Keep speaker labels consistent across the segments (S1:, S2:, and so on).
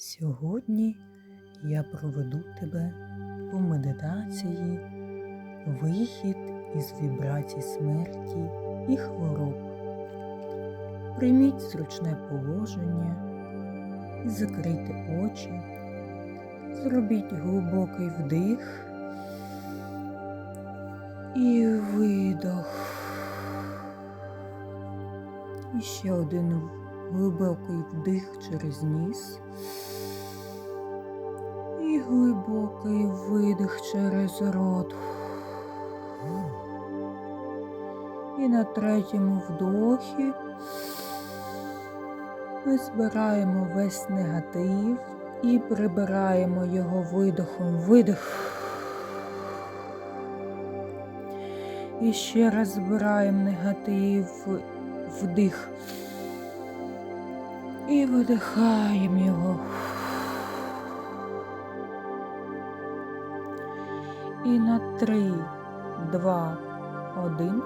S1: Сьогодні я проведу тебе по медитації вихід із вібрацій смерті і хвороб. Прийміть зручне положення закрийте очі. Зробіть глибокий вдих і видох. І ще один глибокий вдих через ніс. Глибокий видих через рот. І на третьому вдохі ми збираємо весь негатив і прибираємо його видохом. Видих. І ще раз збираємо негатив, вдих. І видихаємо його. І на три, два, один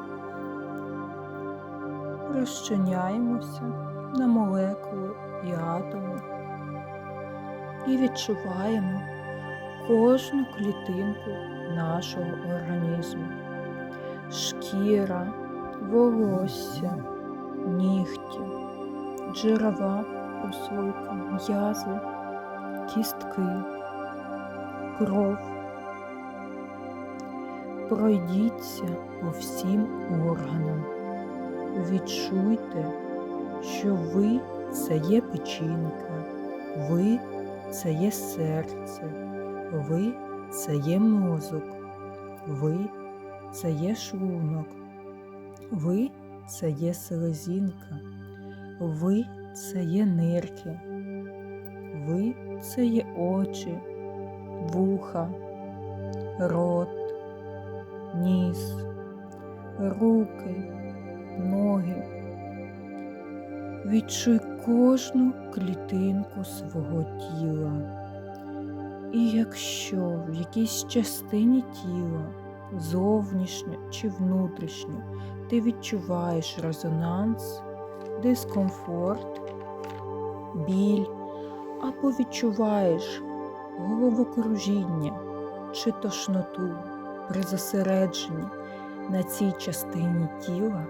S1: розчиняємося на молекули і атоми і відчуваємо кожну клітинку нашого організму. Шкіра, волосся, нігті, джерова прослойка, м'язи, кістки, кров. Пройдіться по всім органам. Відчуйте, що ви це є печінка, ви це є серце, ви це є мозок, ви це є шлунок, ви це є селезінка, ви це є нирки, ви це є очі, вуха, рот, ніс, руки, ноги. Відчуй кожну клітинку свого тіла. І якщо в якійсь частині тіла, зовнішньо чи внутрішньо, ти відчуваєш резонанс, дискомфорт, біль, або відчуваєш головокружіння чи тошноту при зосередженні на цій частині тіла,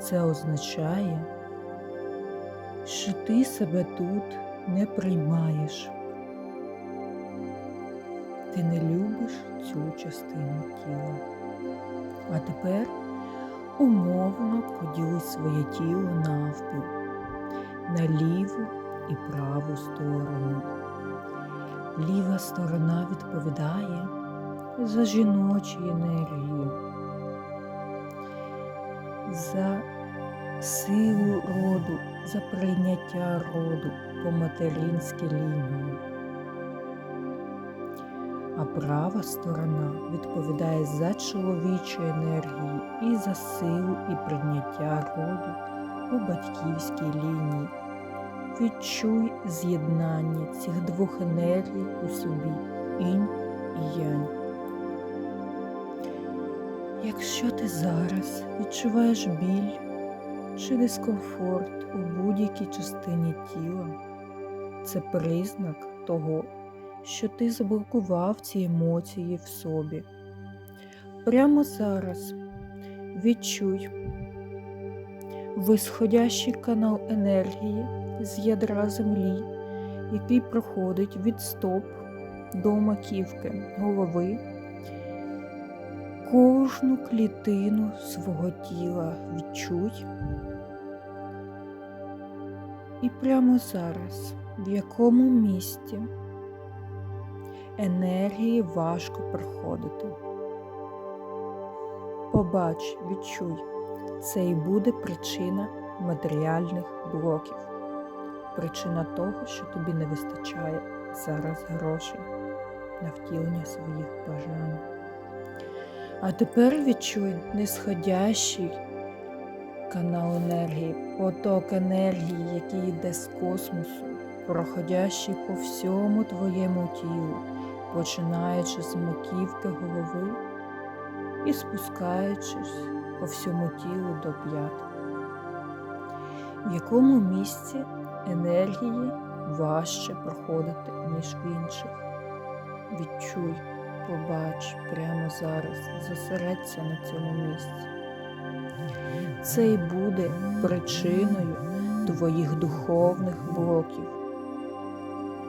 S1: це означає, що ти себе тут не приймаєш. Ти не любиш цю частину тіла. А тепер умовно поділи своє тіло навпіл на ліву і праву сторону. Ліва сторона відповідає за жіночу енергію, за силу роду, за прийняття роду по материнській лінії. А права сторона відповідає за чоловічу енергію і за силу і прийняття роду по батьківській лінії. Відчуй з'єднання цих двох енергій у собі інь і янь. Якщо ти зараз відчуваєш біль чи дискомфорт у будь-якій частині тіла, це признак того, що ти заблокував ці емоції в собі. Прямо зараз відчуй висходящий канал енергії з ядра землі, який проходить від стоп до маківки голови кожну клітину свого тіла відчуй. І прямо зараз, в якому місці енергії важко проходити. Побач, відчуй, це і буде причина матеріальних блоків, причина того, що тобі не вистачає зараз грошей на втілення своїх бажань. А тепер відчуй нисходящий канал енергії, поток енергії, який йде з космосу, проходящий по всьому твоєму тілу, починаючи з маківки голови і спускаючись по всьому тілу до п'ят. В якому місці енергії важче проходити, ніж в інших. Відчуй, побач прямо зараз, зосередься на цьому місці. Це й буде причиною твоїх духовних блоків.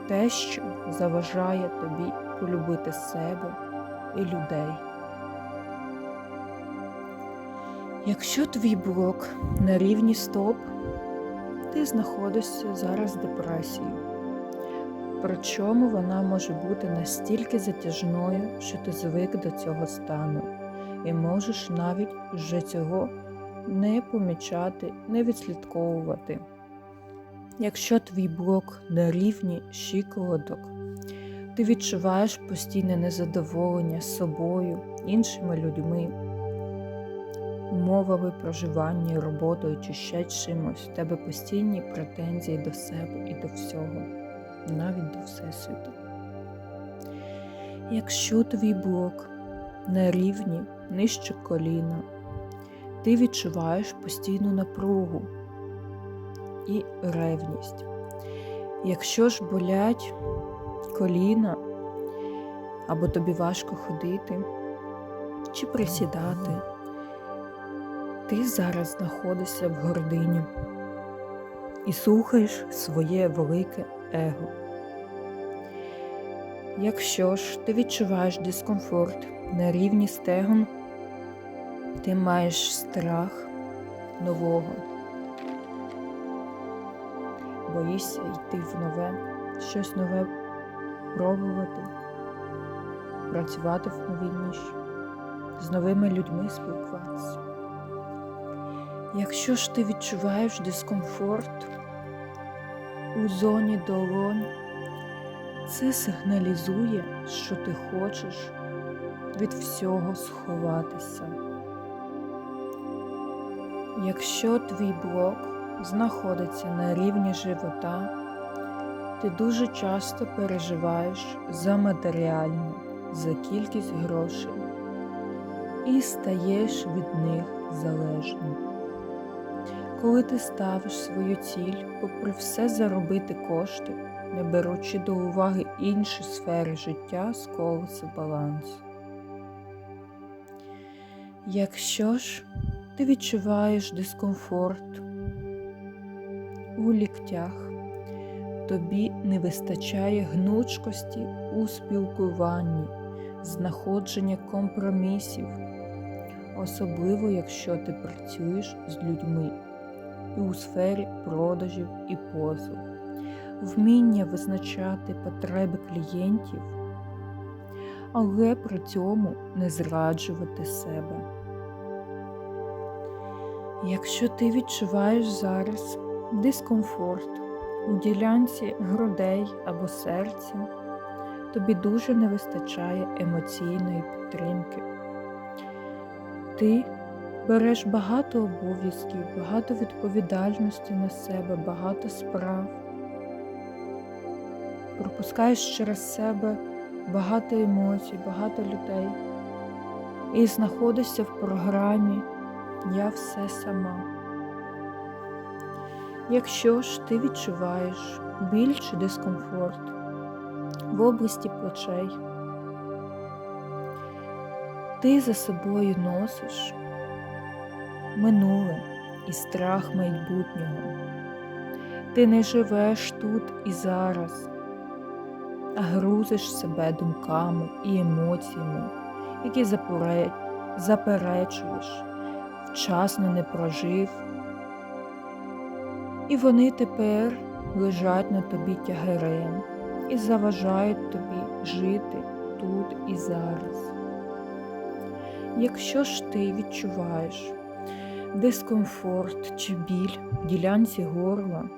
S1: Те, що заважає тобі полюбити себе і людей. Якщо твій блок на рівні стоп, ти знаходишся зараз в депресії. Причому вона може бути настільки затяжною, що ти звик до цього стану, і можеш навіть вже цього не помічати, не відслідковувати. Якщо твій блок на рівні щиколоток, ти відчуваєш постійне незадоволення собою, іншими людьми, умовами проживання, роботою чи ще чимось, в тебе постійні претензії до себе і до всього, навіть до Всесвіту. Якщо твій блок на рівні нижче коліна, ти відчуваєш постійну напругу і ревність. Якщо ж болять коліна, або тобі важко ходити чи присідати, ти зараз знаходишся в гордині і слухаєш своє велике его. Якщо ж ти відчуваєш дискомфорт на рівні стегон, ти маєш страх нового, боїшся йти в нове, щось нове пробувати, працювати в новій з новими людьми спілкуватися. Якщо ж ти відчуваєш дискомфорт у зоні долонь, це сигналізує, що ти хочеш від всього сховатися. Якщо твій блок знаходиться на рівні живота, ти дуже часто переживаєш за матеріальне, за кількість грошей і стаєш від них залежним. Коли ти ставиш свою ціль, попри все заробити кошти, не беручи до уваги інші сфери життя з колеса балансу. Якщо ж ти відчуваєш дискомфорт у ліктях, тобі не вистачає гнучкості у спілкуванні, знаходження компромісів, особливо якщо ти працюєш з людьми і у сфері продажів і послуг, вміння визначати потреби клієнтів, але при цьому не зраджувати себе. Якщо ти відчуваєш зараз дискомфорт у ділянці грудей або серця, тобі дуже не вистачає емоційної підтримки. Ти береш багато обов'язків, багато відповідальності на себе, багато справ, пропускаєш через себе багато емоцій, багато людей і знаходишся в програмі Я все сама. Якщо ж ти відчуваєш біль чи дискомфорт в області плечей, ти за собою носиш минуле і страх майбутнього. Ти не живеш тут і зараз, а грузиш себе думками і емоціями, які заперечуєш, вчасно не прожив. І вони тепер лежать на тобі тягарем і заважають тобі жити тут і зараз. Якщо ж ти відчуваєш дискомфорт чи біль в ділянці горла,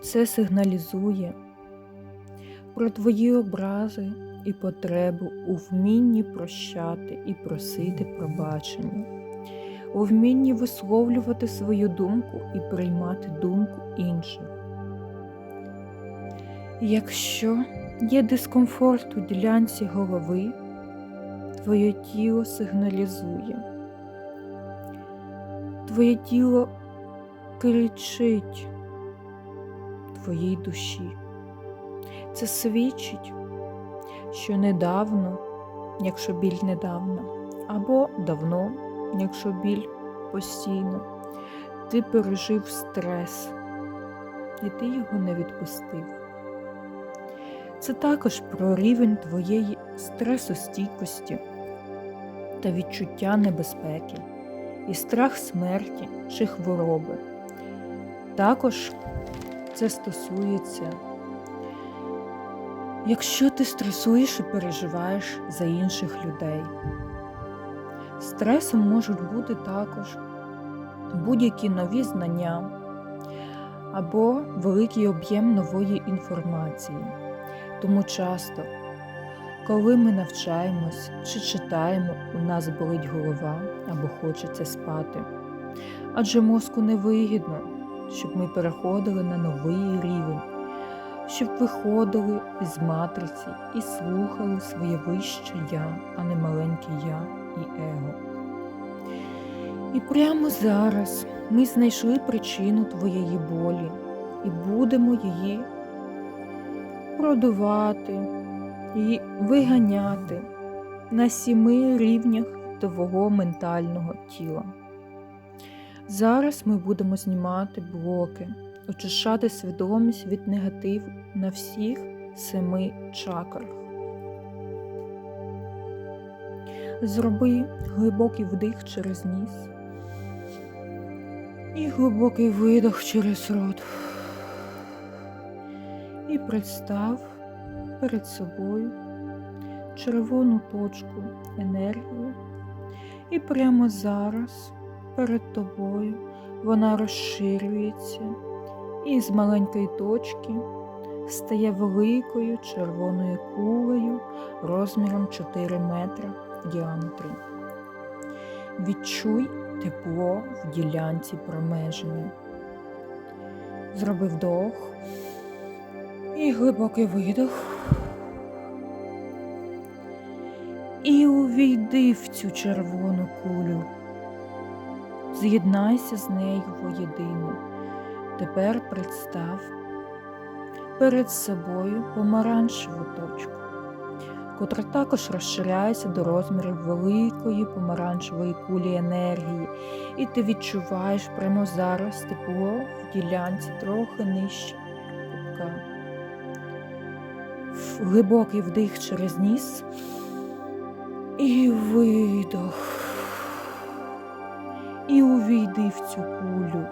S1: це сигналізує про твої образи і потребу у вмінні прощати і просити пробачення, у вмінні висловлювати свою думку і приймати думку інших. Якщо є дискомфорт у ділянці голови, твоє тіло сигналізує, твоє тіло кричить, твоїй душі. Це свідчить, що недавно, якщо біль недавно, або давно, якщо біль постійно, ти пережив стрес, і ти його не відпустив. Це також про рівень твоєї стресостійкості та відчуття небезпеки, і страх смерті чи хвороби. Також це стосується, якщо ти стресуєш і переживаєш за інших людей. Стресом можуть бути також будь-які нові знання або великий об'єм нової інформації. Тому часто, коли ми навчаємось чи читаємо, у нас болить голова або хочеться спати. Адже мозку невигідно, щоб ми переходили на новий рівень, щоб виходили із матриці і слухали своє вище я, а не маленьке я і его. І прямо зараз ми знайшли причину твоєї болі і будемо її продувати і виганяти на сіми рівнях твого ментального тіла. Зараз ми будемо знімати блоки, очищати свідомість від негативу на всіх семи чакрах. Зроби глибокий вдих через ніс і глибокий видох через рот. І представ перед собою червону точку енергії, і прямо зараз перед тобою вона розширюється і з маленької точки стає великою червоною кулею розміром 4 метри в діаметрі. Відчуй тепло в ділянці промеження. Зроби вдох і глибокий видох. І увійди в цю червону кулю. З'єднайся з нею воєдино. Тепер представ перед собою помаранчеву точку, котра також розширяється до розмірів великої помаранчевої кулі енергії, і ти відчуваєш прямо зараз тепло в ділянці трохи нижче Глибокий вдих через ніс і видох. І увійди в цю кулю,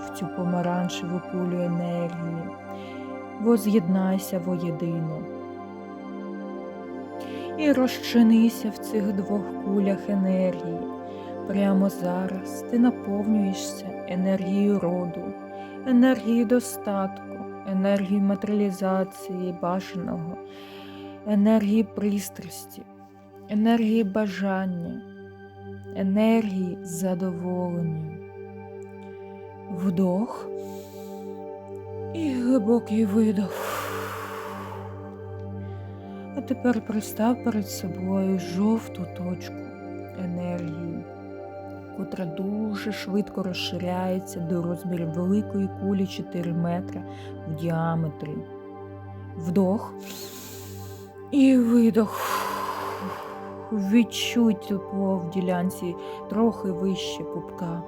S1: в цю помаранчеву кулю енергії, воз'єднайся воєдино. І розчинися в цих двох кулях енергії. Прямо зараз ти наповнюєшся енергією роду, енергією достатку, енергією матеріалізації бажаного, енергії пристрасті, енергії бажання енергії задоволення. Вдох і глибокий видох. А тепер пристав перед собою жовту точку енергії, котра дуже швидко розширяється до розмірів великої кулі 4 метри в діаметрі. Вдох і видох. Відчуй тепло в ділянці трохи вище пупка.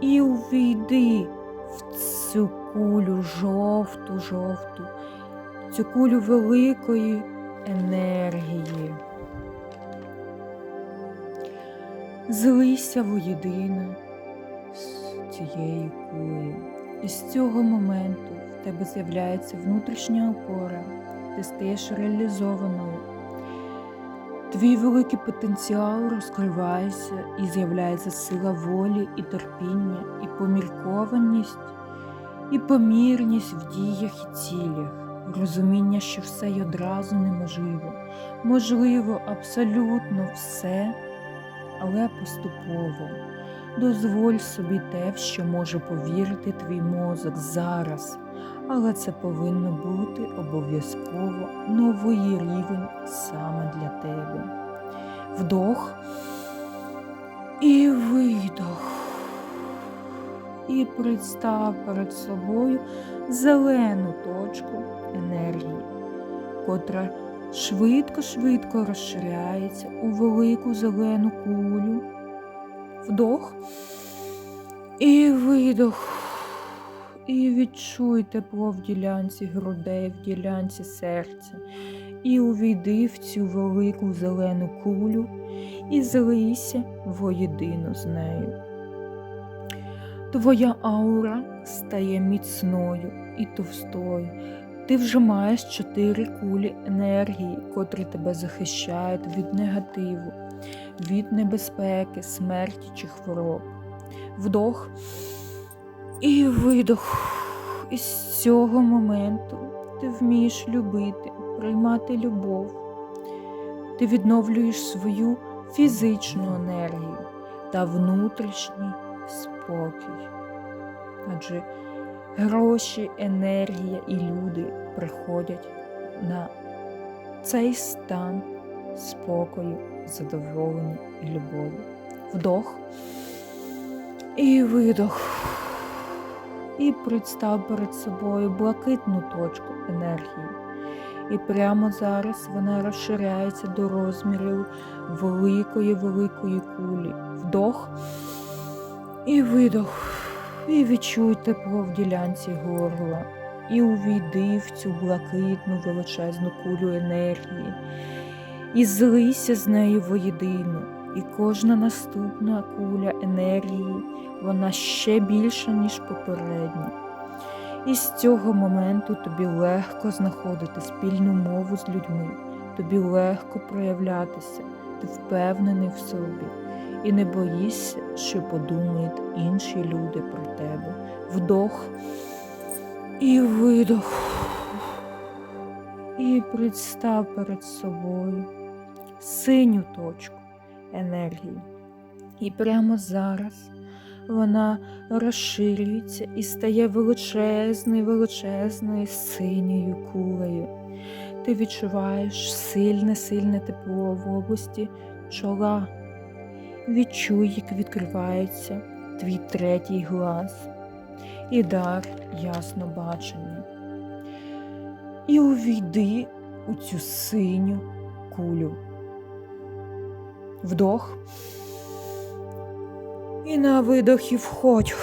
S1: І увійди в цю кулю жовту-жовту, цю кулю великої енергії. Злися воєдино з цією кулею. І з цього моменту в тебе з'являється внутрішня опора, ти стаєш реалізованою. Твій великий потенціал розкривається і з'являється сила волі і терпіння, і поміркованість, і помірність в діях і цілях, розуміння, що все й одразу неможливо, можливо, абсолютно все, але поступово. Дозволь собі те, в що може повірити твій мозок зараз, але це повинно бути обов'язково новий рівень саме для тебе. Вдох і видох. і представ перед собою зелену точку енергії, котра швидко-швидко розширяється у велику зелену кулю. Вдох і видох. І відчуй тепло в ділянці грудей, в ділянці серця. І увійди в цю велику зелену кулю і злийся воєдино з нею. Твоя аура стає міцною і товстою. Ти вже маєш чотири кулі енергії, котрі тебе захищають від негативу, від небезпеки, смерті чи хвороб. Вдох і видох. І з цього моменту ти вмієш любити, приймати любов. Ти відновлюєш свою фізичну енергію та внутрішній спокій. Адже гроші, енергія і люди приходять на цей стан спокою, задоволення і любові. Вдох і видох. І представ перед собою блакитну точку енергії. І прямо зараз вона розширяється до розмірів великої великої кулі. Вдох і видох. І відчуй тепло в ділянці горла. І увійди в цю блакитну величезну кулю енергії. І злися з нею воєдино. І кожна наступна куля енергії, вона ще більша, ніж попередня. І з цього моменту тобі легко знаходити спільну мову з людьми, тобі легко проявлятися, ти впевнений в собі і не боїшся, що подумають інші люди про тебе. Вдох і видох. І представ перед собою синю точку енергії. І прямо зараз вона розширюється і стає величезною, величезною синьою кулею. Ти відчуваєш сильне, сильне тепло в області чола. Відчуй, як відкривається твій третій глаз і дар ясно бачення. І увійди у цю синю кулю. Вдох. І на видохі входь.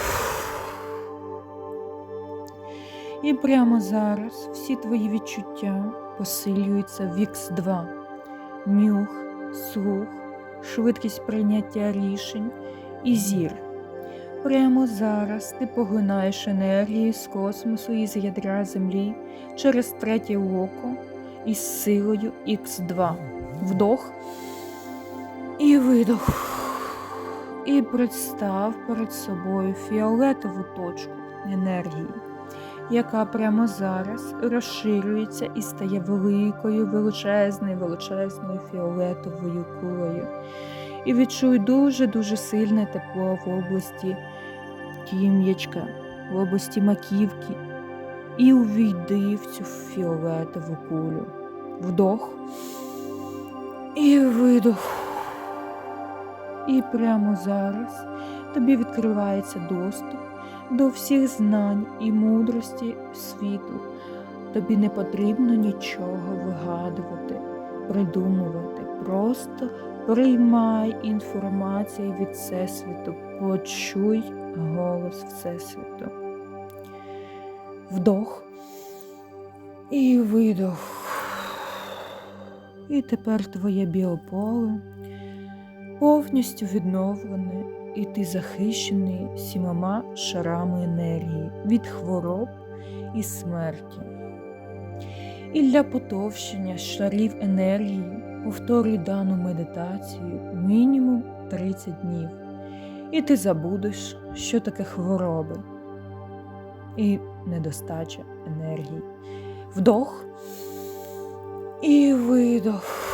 S1: І прямо зараз всі твої відчуття посилюються в Х2. Нюх, слух, швидкість прийняття рішень і зір. Прямо зараз ти поглинаєш енергію з космосу і з ядра Землі через третє око із силою Х2. Вдох і видох. І представ перед собою фіолетову точку енергії, яка прямо зараз розширюється і стає великою, величезною, величезною фіолетовою кулею. І відчуй дуже-дуже сильне тепло в області тім'ячка, в області маківки. І увійди в цю фіолетову кулю. Вдох і видох. І прямо зараз тобі відкривається доступ до всіх знань і мудрості світу. Тобі не потрібно нічого вигадувати, придумувати. Просто приймай інформацію від Всесвіту, почуй голос Всесвіту. Вдох і видох. І тепер твоє біополе повністю відновлене, і ти захищений сімома шарами енергії від хвороб і смерті. І для потовщення шарів енергії повторюй дану медитацію мінімум 30 днів, і ти забудеш, що таке хвороби і недостача енергії. Вдох і видох.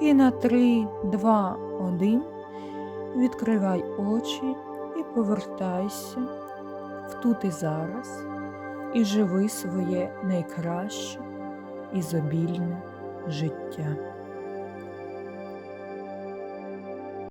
S1: І на 3, 2, 1 відкривай очі і повертайся в тут і зараз, і живи своє найкраще ізобільне життя.